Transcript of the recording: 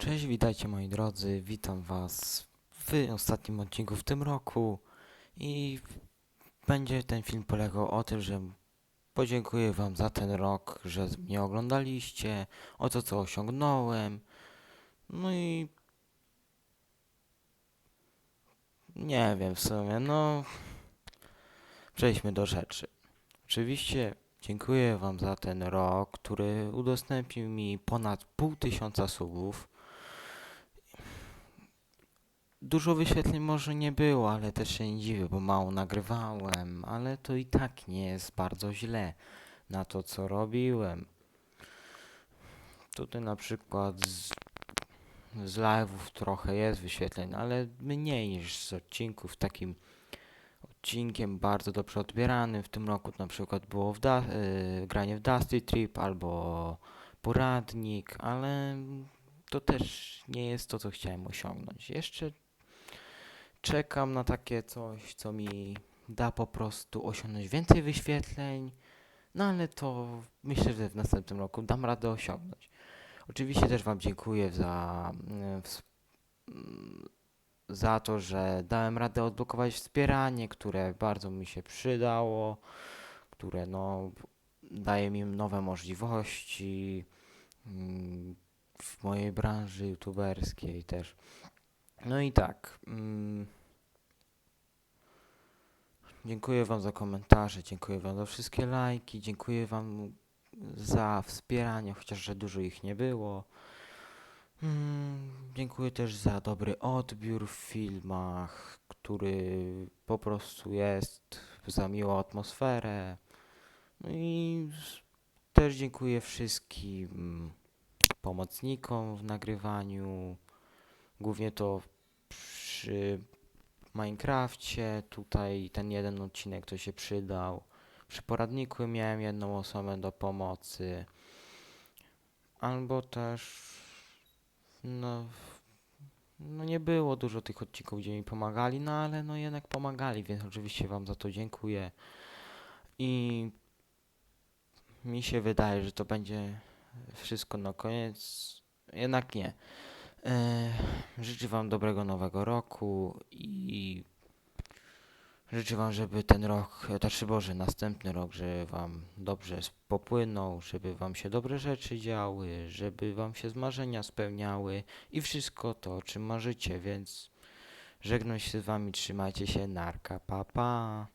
Cześć, witajcie moi drodzy, witam was w ostatnim odcinku w tym roku i będzie ten film polegał o tym, że podziękuję wam za ten rok, że mnie oglądaliście, o to co osiągnąłem, no i nie wiem w sumie, no przejdźmy do rzeczy. Oczywiście dziękuję wam za ten rok, który udostępnił mi ponad pół tysiąca subów. Dużo wyświetleń może nie było, ale też się nie dziwię, bo mało nagrywałem, ale to i tak nie jest bardzo źle na to, co robiłem. Tutaj na przykład z, z live'ów trochę jest wyświetleń, ale mniej niż z odcinków. Takim odcinkiem bardzo dobrze odbieranym w tym roku na przykład było w da- y, granie w Dusty Trip albo poradnik, ale to też nie jest to, co chciałem osiągnąć. Jeszcze czekam na takie coś, co mi da po prostu osiągnąć więcej wyświetleń, no ale to myślę, że w następnym roku dam radę osiągnąć. Oczywiście też Wam dziękuję za, mm, mm, za to, że dałem radę odblokować wspieranie, które bardzo mi się przydało, które no daje mi nowe możliwości mm, w mojej branży youtuberskiej też. No i tak. Mm, dziękuję Wam za komentarze, dziękuję Wam za wszystkie lajki, dziękuję Wam za wspieranie, chociaż że dużo ich nie było. Mm, dziękuję też za dobry odbiór w filmach, który po prostu jest, za miłą atmosferę. No i też dziękuję wszystkim pomocnikom w nagrywaniu. Głównie to przy Minecrafcie, tutaj ten jeden odcinek to się przydał. Przy poradniku miałem jedną osobę do pomocy. Albo też no, no nie było dużo tych odcinków, gdzie mi pomagali, no ale no jednak pomagali, więc oczywiście wam za to dziękuję. I mi się wydaje, że to będzie wszystko na koniec. Jednak nie. E, życzę Wam dobrego nowego roku i życzę Wam, żeby ten rok, znaczy Boże, następny rok, żeby Wam dobrze popłynął, żeby Wam się dobre rzeczy działy, żeby Wam się marzenia spełniały i wszystko to, o czym marzycie, więc żegnam się z Wami, trzymajcie się, narka, pa pa.